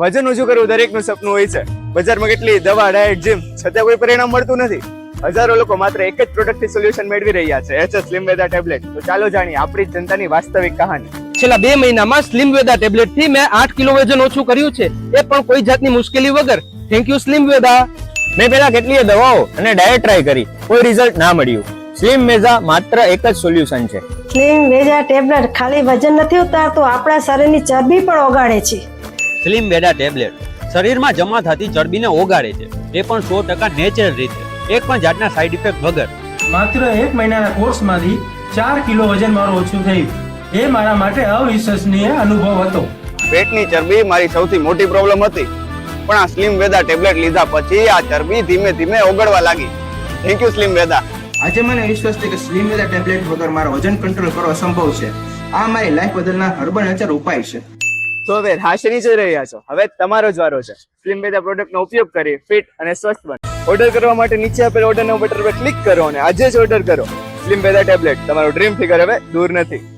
વજન ઓછું કરવું દરેકનું સપનું હોય છે. બજારમાં કેટલી દવા ડાયટ જીમ છતાં કોઈ પરિણામ મળતું નથી. હજારો લોકો માત્ર એક જ પ્રોડક્ટથી સોલ્યુશન મેળવી રહ્યા છે. એચ સ્લિમ વેદા ટેબ્લેટ તો ચાલો જાણીએ આપણી જનતાની વાસ્તવિક કહાની. છેલ્લા બે મહિનામાં સ્લિમ વેદા ટેબ્લેટથી મેં આઠ કિલો વજન ઓછું કર્યું છે. એ પણ કોઈ જાતની મુશ્કેલી વગર. થેન્ક યુ સ્લિમ વેદા મેં પેલા કેટલીય દવાઓ અને ડાયટ ટ્રાય કરી. કોઈ રિઝલ્ટ ના મળ્યું. સ્લિમ મેઝા માત્ર એક જ સોલ્યુશન છે. સ્લિમ મેઝા ટેબ્લેટ ખાલી વજન નથી ઉતારતું આપણા શરીરની ચરબી પણ ઓગાળે છે. સ્લિમ બેડા ટેબ્લેટ. શરીરમાં જમા થતી ચરબીને ઓગાળે છે. એ પણ સો ટકા નેચરલ રીતે. એક પણ જાતના સાઈડ ઇફેક્ટ વગર. માત્ર એક મહિનાના કોર્સમાંથી ચાર કિલો વજન મારું ઓછું થયું. એ મારા માટે અવિશ્વસનીય અનુભવ હતો. પેટની ચરબી મારી સૌથી મોટી પ્રોબ્લેમ હતી. પણ આ સ્લિમ વેદા ટેબ્લેટ લીધા પછી આ ચરબી ધીમે ધીમે ઓગળવા લાગી. થેન્ક યુ સ્લિમ વેદા આજે મને વિશ્વાસ છે કે સ્લિમ વેદા ટેબ્લેટ વગર મારો વજન કંટ્રોલ કરવો અસંભવ છે. આ મારી લાઈફ બદલના હર્બલ નેચર ઉપાય છે. તો હવે હાશની જોઈ રહ્યા છો. હવે તમારો જ વારો છે. સ્લિમ વેદા પ્રોડક્ટનો ઉપયોગ કરી ફિટ અને સ્વસ્થ બનો. ઓર્ડર કરવા માટે નીચે આપેલ ઓર્ડરનો બટન પર ક્લિક કરો અને આજે જ ઓર્ડર કરો. સ્લિમ વેદા ટેબ્લેટ તમારો ડ્રીમ ફિગર હવે દૂર નથી.